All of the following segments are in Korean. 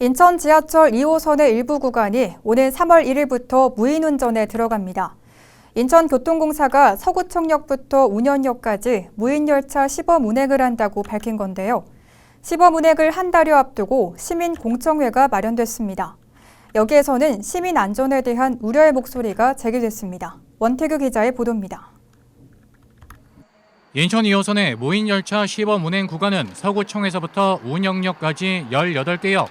인천 지하철 2호선의 일부 구간이 오는 3월 1일부터 무인 운전에 들어갑니다. 인천교통공사가 서구청역부터 운현역까지 무인 열차 시범 운행을 한다고 밝힌 건데요. 시범 운행을 한 달여 앞두고 시민 공청회가 마련됐습니다. 여기에서는 시민 안전에 대한 우려의 목소리가 제기됐습니다. 원태규 기자의 보도입니다. 인천 2호선의 무인 열차 시범 운행 구간은 서구청에서부터 운영역까지 18개역.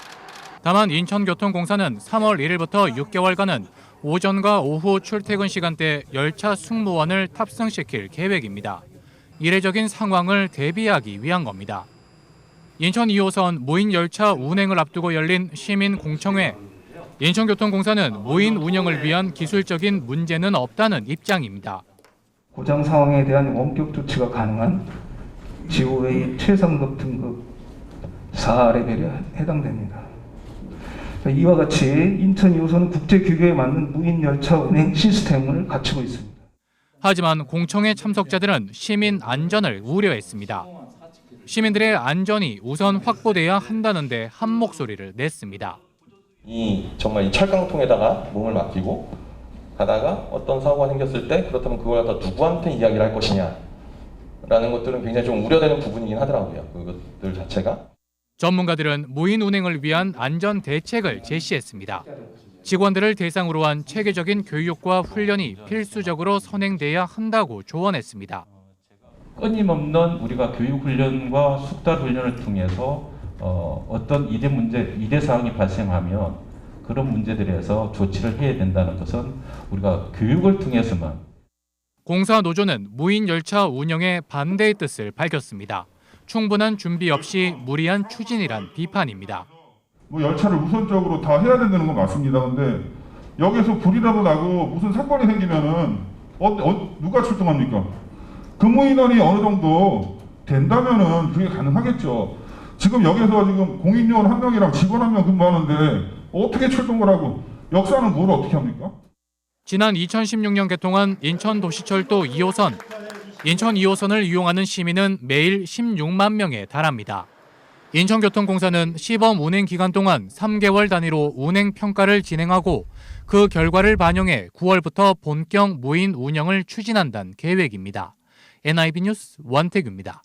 다만 인천교통공사는 3월 1일부터 6개월간은 오전과 오후 출퇴근 시간대 열차 승무원을 탑승시킬 계획입니다. 이례적인 상황을 대비하기 위한 겁니다. 인천 2호선 무인 열차 운행을 앞두고 열린 시민 공청회. 인천교통공사는 무인 운영을 위한 기술적인 문제는 없다는 입장입니다. 고장 상황에 대한 원격 조치가 가능한 지오의 최상급 등급 4레벨에 해당됩니다. 이와 같이 인천 2호선은 국제 규격에 맞는 무인 열차 운행 시스템을 갖추고 있습니다. 하지만 공청회 참석자들은 시민 안전을 우려했습니다. 시민들의 안전이 우선 확보돼야 한다는데 한 목소리를 냈습니다. 이 정말 이 철강통에다가 몸을 맡기고 가다가 어떤 사고가 생겼을 때 그렇다면 그걸 갖다 누구한테 이야기를 할 것이냐 라는 것들은 굉장히 좀 우려되는 부분이긴 하더라고요. 그것들 자체가. 전문가들은 무인 운행을 위한 안전 대책을 제시했습니다. 직원들을 대상으로 한 체계적인 교육과 훈련이 필수적으로 선행돼야 한다고 조언했습니다. 끊임없는 우리가 교육 훈련과 숙달 훈련을 통해서 어, 어떤 이대 문제, 이대 사항이 발생하면 그런 문제들에서 조치를 해야 된다는 것은 우리가 교육을 통해서만 공사 노조는 무인 열차 운영에 반대의 뜻을 밝혔습니다. 충분한 준비 없이 무리한 추진이란 비판입니다. 뭐 열차를 우선적으로 다 해야 된다는 건 맞습니다. 근데 여기서 불이라도 나고 무슨 사건이 생기면은 어, 어, 누가 출동합니까? 근무 인원이 어느 정도 된다면은 그게 가능하겠죠. 지금 여기서 지금 공인 요원 한 명이랑 직원 한 명 근무하는데 어떻게 출동을 하고 역사는 뭘 어떻게 합니까? 지난 2016년 개통한 인천도시철도 2호선. 인천 2호선을 이용하는 시민은 매일 16만 명에 달합니다. 인천교통공사는 시범 운행 기간 동안 3개월 단위로 운행 평가를 진행하고 그 결과를 반영해 9월부터 본격 무인 운영을 추진한다는 계획입니다. NIB 뉴스 원태규입니다.